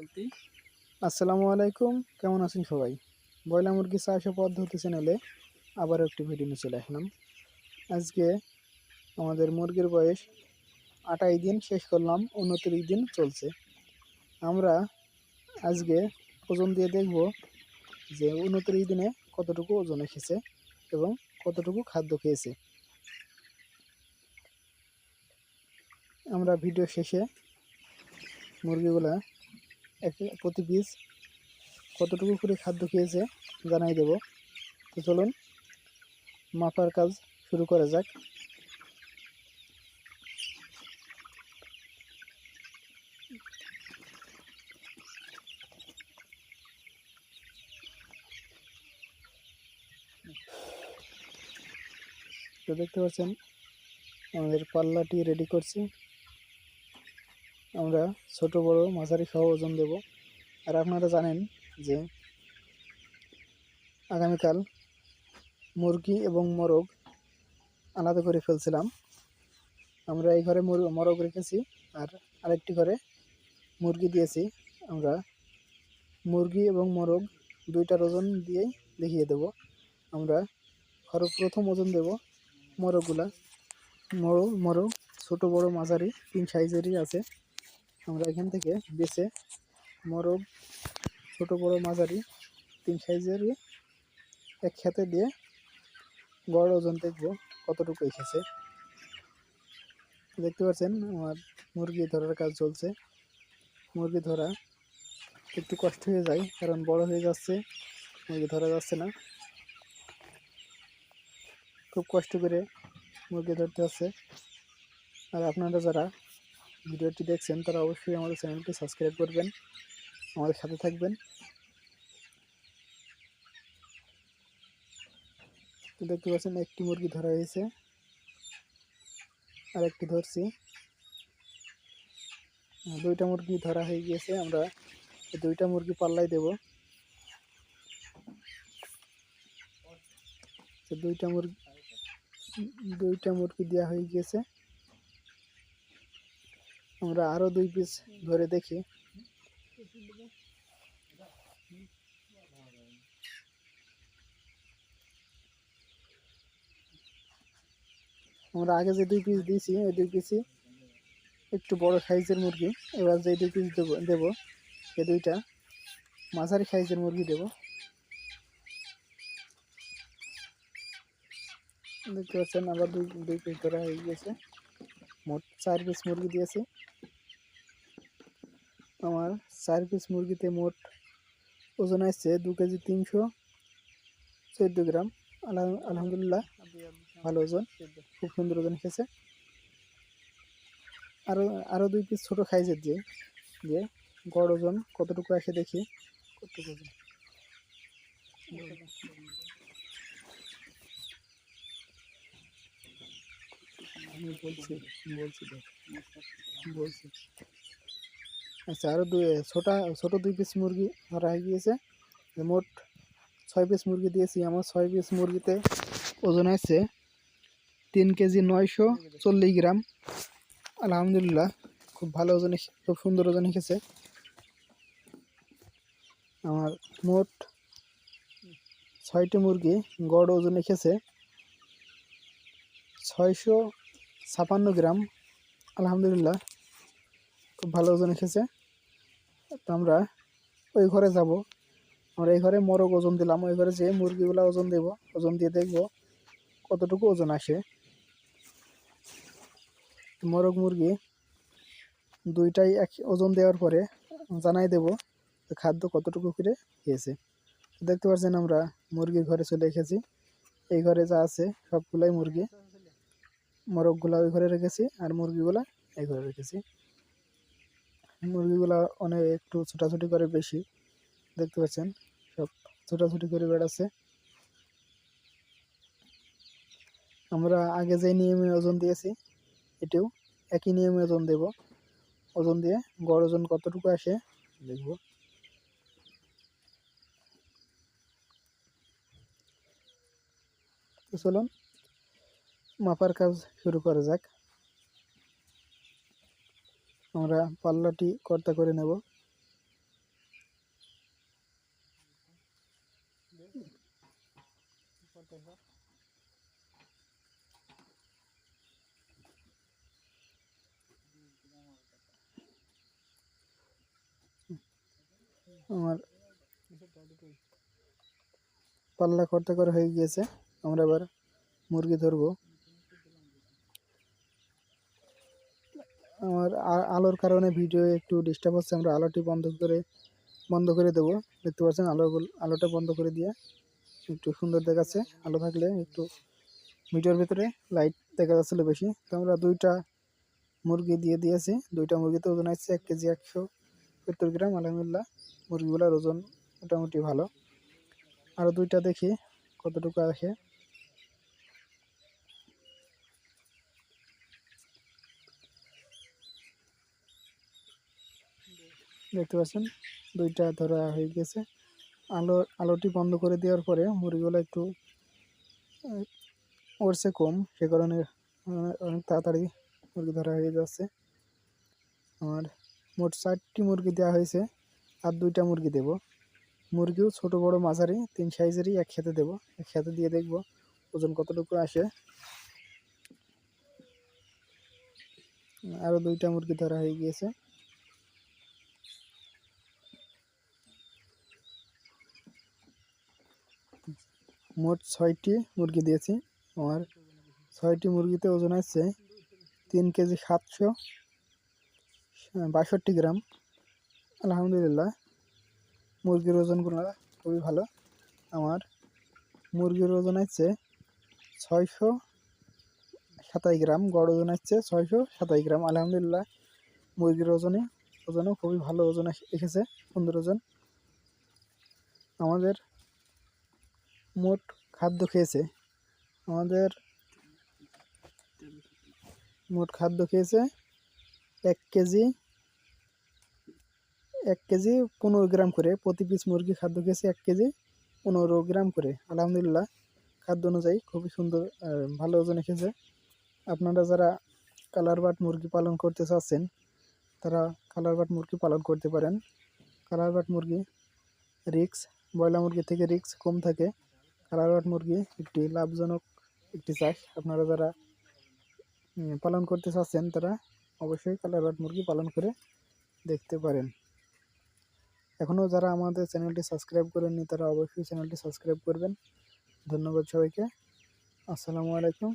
বলতে? আসসালামু আলাইকুম, কেমন আছেন সবাই? বয়লা মুরগি চাষ ও পদ্ধতি চ্যানেলে আবার একটি ভিডিও নিয়ে চলে আসলাম। আজকে আমাদের মুরগির বয়স আটাই দিন, শেষ করলাম, উনত্রিশ দিন চলছে। আমরা আজকে ওজন দিয়ে দেখব যে উনত্রিশ দিনে কতটুকু ওজন এসেছে এবং কতটুকু খাদ্য খেয়েছে। আমরা ভিডিও শেষে মুরগিগুলা প্রতি পিস কতটুকু করে খাদ্য খেয়েছে জানাই দেব। তো চলুন, মাপার কাজ শুরু করা যাক। তো দেখতে পাচ্ছেন, আমাদের পাল্লাটি রেডি করছি। আমরা ছোট, বড়, মাঝারি সহ ওজন দেব। আর আপনারা জানেন যে আগামীকাল মুরগি এবং মোরগ আলাদা করে ফেলছিলাম। আমরা এই ঘরে মুর- মোরগ রেখেছি আর আরেকটি ঘরে মুরগি দিয়েছি। আমরা মুরগি এবং মোরগ দুইটার ওজন দিয়েই দেখিয়ে দেব। আমরা ঘর প্রথম ওজন দেব মোরগগুলা। মোরগ মোরগ ছোট, বড়, মাঝারি, তিন সাইজেরই আছে। আমরা এখান থেকে বেছে মোরগ, ছোট, বড়, মাঝারি, তিন সাইজেরই এক খেতে দিয়ে গড় ওজন দেখব কতটুকু এসেছে। দেখতে পাচ্ছেন, আমার মুরগি ধরার কাজ চলছে। মুরগি ধরা একটু কষ্ট হয়ে যায়, কারণ বড় হয়ে যাচ্ছে, মুরগি ধরা যাচ্ছে না। খুব কষ্ট করে মুরগি ধরতে হচ্ছে। আর আপনারা যারা ভিডিওটি দেখছেন তারা অবশ্যই আমাদের চ্যানেলটি সাবস্ক্রাইব করবেন। আমাদের সাথে থাকবেন। তো দেখতে পাচ্ছেন একটি মুরগি ধরা হয়েছে। আর একটি ধরছি দুইটা মুরগি ধরা হয়ে গিয়েছে। আমরা দুইটা মুরগি পাল্লাই দেব। দুইটা মুরগি দুইটা মুরগি দেওয়া হয়ে গিয়েছে। আমরা আরও দুই পিস ধরে দেখি। আমরা আগে যে দুই পিস দিয়েছি, এই দুই পিসই একটু বড় সাইজের মুরগি। এবার যে দুই পিস দেবো দেবো এই দুইটা মাঝারি সাইজের মুরগি দেবো। দেখতে পাচ্ছেন আবার দুই দুই পিস ধরা হয়ে মোট চার পিস মুরগি দিয়েছি। আমার চার পিস মুরগিতে মোট ওজন আসছে দু কেজি তিনশো চোদ্দ গ্রাম। আলহা- আলহামদুলিল্লাহ ভালো ওজন, খুব সুন্দর ওজন খেয়েছে আরও আরও দুই পিস ছোটো সাইজের দিয়ে দিয়ে গড় ওজন কতটুকু আসে দেখি। কতটুকু বলছি বলছি বলছি। আচ্ছা আরও দুই, ছোটা, ছোটো দুই পিস মুরগি ধরা হয়ে গিয়েছে। মোট ছয় পিস মুরগি দিয়েছি। আমার ছয় পিস মুরগিতে ওজন আছে তিন কেজি নয়শো চল্লিশ গ্রাম। আলহামদুলিল্লাহ, খুব ভালো ওজন খুব সুন্দর ওজন এসেছে। আমার মোট ছয়টি মুরগি গড় ওজন এসেছে ছয়শো ছাপান্ন গ্রাম। আলহামদুলিল্লাহ, খুব ভালো ওজন এসেছে। তো আমরা ওই ঘরে যাব। আমরা এই ঘরে মোরগ ওজন দিলাম। ওই ঘরে যে মুরগিগুলো ওজন দেব। ওজন দিয়ে দেখব কতটুকু ওজন আসে। মোরগ, মুরগি দুইটাই এক ওজন দেওয়ার পরে জানাই দেব খাদ্য কতটুকু করে খেয়েছে। দেখতে পাচ্ছেন আমরা মুরগির ঘরে চলে এসেছি। এই ঘরে যা আছে সবগুলাই মুরগি। মোরগগুলা ওই ঘরে রেখেছি আর মুরগিগুলা এই ঘরে রেখেছি। মুরগিগুলা অনেক একটু ছোটাছুটি করে বেশি, দেখতে পাচ্ছেন? সব ছোটাছুটি করে বেড়াচ্ছে। আমরা আগে যে নিয়মে ওজন দিয়েছি, এটিও একই নিয়মে ওজন দেব। ওজন দিয়ে গড় ওজন কতটুকু আসে, দেখব। চলুন মাপার কাজ শুরু করা যাক। আমরা পাল্লাটি কর্তা করে নেব। আমার পাল্লা কর্তা করা হয়ে গিয়েছে। আমরা এবার মুরগি ধরবো। আমার আলোর কারণে ভিডিও একটু ডিস্টার্ব হচ্ছে। আমরা আলোটি বন্ধ করে বন্ধ করে দেবো। দেখতে পাচ্ছেন আলো আলোটা বন্ধ করে দিয়ে একটু সুন্দর দেখাচ্ছে। আলো থাকলে একটু ভিডিওর ভিতরে লাইট দেখা যাচ্ছিল বেশি। তো আমরা দুইটা মুরগি দিয়ে দিয়েছি। দুইটা মুরগিতে ওজন আসছে এক কেজি একশো সত্তর গ্রাম। আলহামদুলিল্লাহ, মুরগিগুলোর ওজন মোটামুটি ভালো। আরও দুইটা দেখি কতটুকু আসে। দেখতে পাচ্ছেন, দুইটা ধরা হয়ে গেছে। আলো, আলোটি বন্ধ করে দেওয়ার পরে মুরগিগুলো একটু উড়ছে কম, সে কারণে অনেক তাড়াতাড়ি মুরগি ধরা হয়ে যাচ্ছে। আমার মোট চারটি মুরগি দেওয়া হয়েছে আর দুইটা মুরগি দেব। মুরগিও ছোট, বড়, মাঝারি, তিন সাইজেরই এক একসাথে দেব। একসাথে দিয়ে দেখব ওজন কতটুকু আসে। আরও দুইটা মুরগি ধরা হয়ে গিয়েছে। মোট ছয়টি মুরগি দিয়েছি। আমার ছয়টি মুরগিতে ওজন আছে তিন কেজি সাতশো, বাষট্টি গ্রাম। আলহামদুলিল্লাহ, মুরগির ওজনগুলো খুবই ভালো। আমার মুরগির ওজন আসছে ছয়শো সাতাশ গ্রাম, গড় ওজন আসছে ছয়শো সাতাশ গ্রাম। আলহামদুলিল্লাহ, মুরগির ওজনে, ওজনও খুবই ভালো ওজন এসেছে সুন্দর ওজন আমাদের মোট খাদ্য খেয়েছে। আমাদের মোট খাদ্য খেয়েছে এক কেজি এক কেজি পনেরো গ্রাম করে। প্রতি পিস মুরগি খাদ্য খেয়েছে এক কেজি পনেরো গ্রাম করে। আলহামদুলিল্লাহ, খাদ্য অনুযায়ী খুবই সুন্দর ভালো ওজন এসেছে আপনারা যারা কালার বাট মুরগি পালন করতে চাচ্ছেন, তারা কালার বাট মুরগি পালন করতে পারেন। কালার বাট মুরগি রিক্স ব্রয়লার মুরগি থেকে রিক্স কম থাকে। কালার বাট মুরগি একটি লাভজনক একটি চাষ। আপনারা যারা পালন করতে চাচ্ছেন, তারা অবশ্যই কালার বাট মুরগি পালন করে দেখতে পারেন। এখনও যারা আমাদের চ্যানেলটি সাবস্ক্রাইব করেননি, তারা অবশ্যই চ্যানেলটি সাবস্ক্রাইব করবেন। ধন্যবাদ সবাইকে। আসসালামু আলাইকুম।